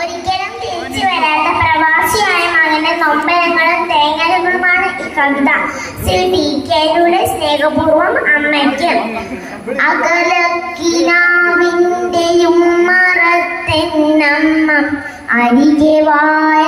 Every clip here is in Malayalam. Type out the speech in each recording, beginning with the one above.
ഒരിക്കലും തിരിച്ചു വരാത്ത പ്രവാസിയായ മകന്റെ നൊമ്പരങ്ങളും തേങ്ങലുകളുമാണ് ഈ കവിത. ശ്രീ ടി കെയുടെ സ്നേഹപൂർവം അമ്മയ്ക്ക് അകലക്കിനാവിന്റെയും മറത്തെന്നമ്മ അരികെ വായെന്നോതി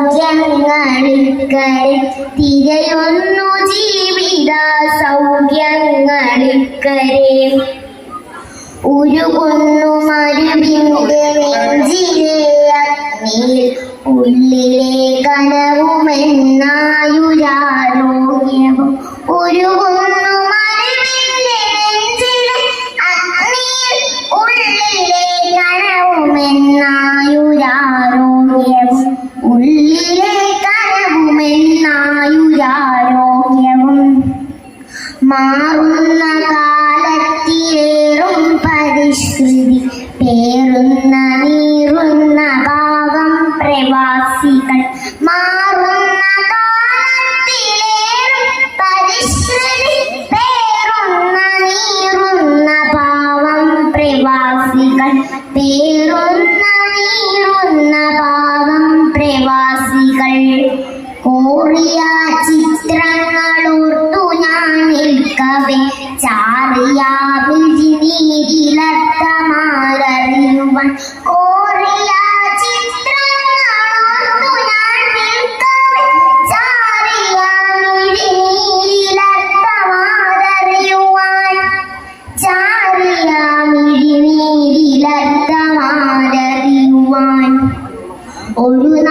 സൗഖ്യങ്ങളിക്കരെ തിരയൊന്നു ജീവിത സൗഖ്യങ്ങളിക്കരെ ഉരുകുന്നു മരുവിന്റെ നെഞ്ചിലെ അഗ്നിയിൽ ഉള്ളിലെ കനവുമെന്നായുരാരോഗ്യവും ഉരുകുന്നു മാറുന്ന കാലത്തിലേറും പരിസ്ഥിതി പേറുന്ന നീറുന്ന ഭാവം പ്രവാസികൾ മാറുന്ന നിൽക്കവേ ചാറിയാവിൽ നീരിലത്തമാരറിയുവാൻ കോറിയ ഒരു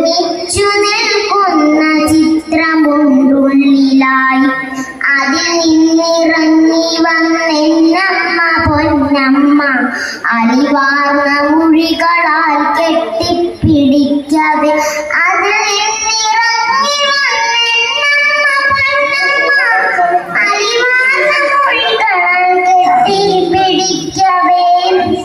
ഒരുമിച്ചു നിൽക്കുന്ന ചിത്രമുള്ളിലായി അതിൽ നിന്നിറങ്ങി വന്നെന്നമ്മ